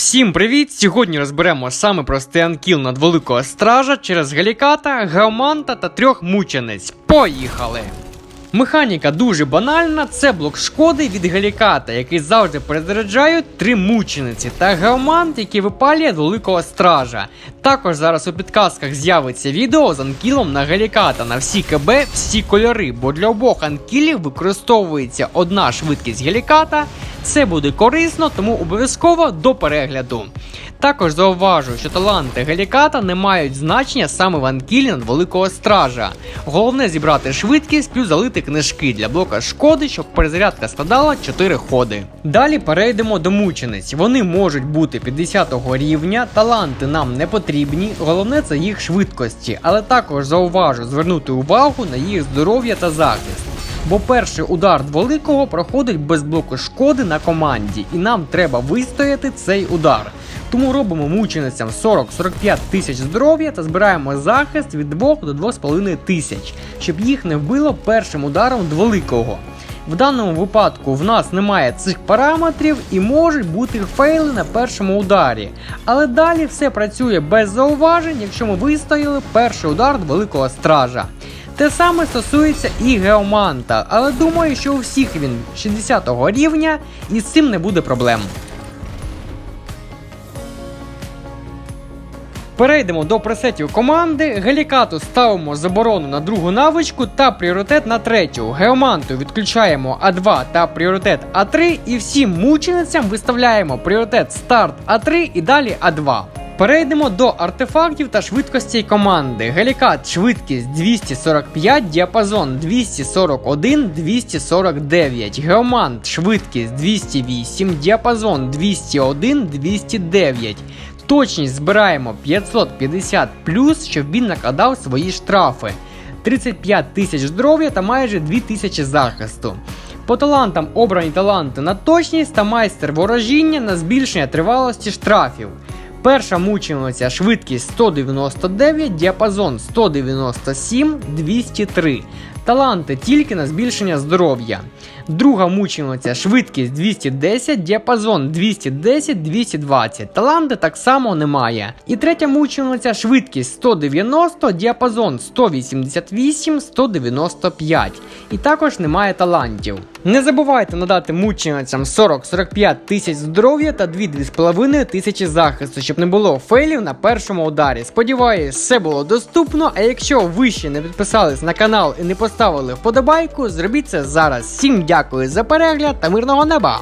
Всім привіт! Сьогодні розберемо саме простий анкіл над великого стража через галіката, геоманта та трьох мучениць. Поїхали! Механіка дуже банальна, це блок шкоди від галіката, який завжди перезаряджають три мучениці, та геомант, який випалює великого стража. Також зараз у підказках з'явиться відео з анкілом на галіката на всі КБ, всі кольори, бо для обох анкілів використовується одна швидкість галіката. Це буде корисно, тому обов'язково до перегляду. Також зауважу, що таланти Галіката не мають значення саме в анкілі над великого стража. Головне зібрати швидкість плюс залити книжки для блока шкоди, щоб перезарядка складала 4 ходи. Далі перейдемо до мучениць. Вони можуть бути 50 рівня, таланти нам не потрібні, головне це їх швидкості, але також зауважу звернути увагу на їх здоров'я та захист. Бо перший удар великого проходить без блоку шкоди на команді, і нам треба вистояти цей удар. Тому робимо мученицям 40-45 тисяч здоров'я та збираємо захист від 2 до 2,5 тисяч, щоб їх не вбило першим ударом великого. В даному випадку в нас немає цих параметрів і можуть бути фейли на першому ударі. Але далі все працює без зауважень, якщо ми вистояли перший удар великого стража. Те саме стосується і Геоманта, але думаю, що у всіх він 60 рівня і з цим не буде проблем. Перейдемо до пресетів команди. Гелікату ставимо заборону на другу навичку та пріоритет на третю. Геоманту відключаємо А2 та пріоритет А3, і всім мученицям виставляємо пріоритет старт А3 і далі А2. Перейдемо до артефактів та швидкостей команди. Гелікат швидкість 245, діапазон 241, 249. Геомант швидкість 208, діапазон 201, 209. Точність збираємо 550 щоб він накладав свої штрафи. 35 тисяч здоров'я та майже 2 тисячі захисту. По талантам обрані таланти на точність та майстер ворожіння на збільшення тривалості штрафів. Перша мучениця швидкість 199, діапазон 197, 203. Таланти тільки на збільшення здоров'я. Друга мучениця швидкість 210, діапазон 210-220. Таланти так само немає. І третя мучениця швидкість 190, діапазон 188-195. І також немає талантів. Не забувайте надати мученицям 40-45 тисяч здоров'я та 2-2,5 тисячі захисту, щоб не було фейлів на першому ударі. Сподіваюсь, все було доступно. А якщо ви ще не підписались на канал і не поставили вподобайку, зробіть це зараз. Всім дякую за перегляд та мирного неба!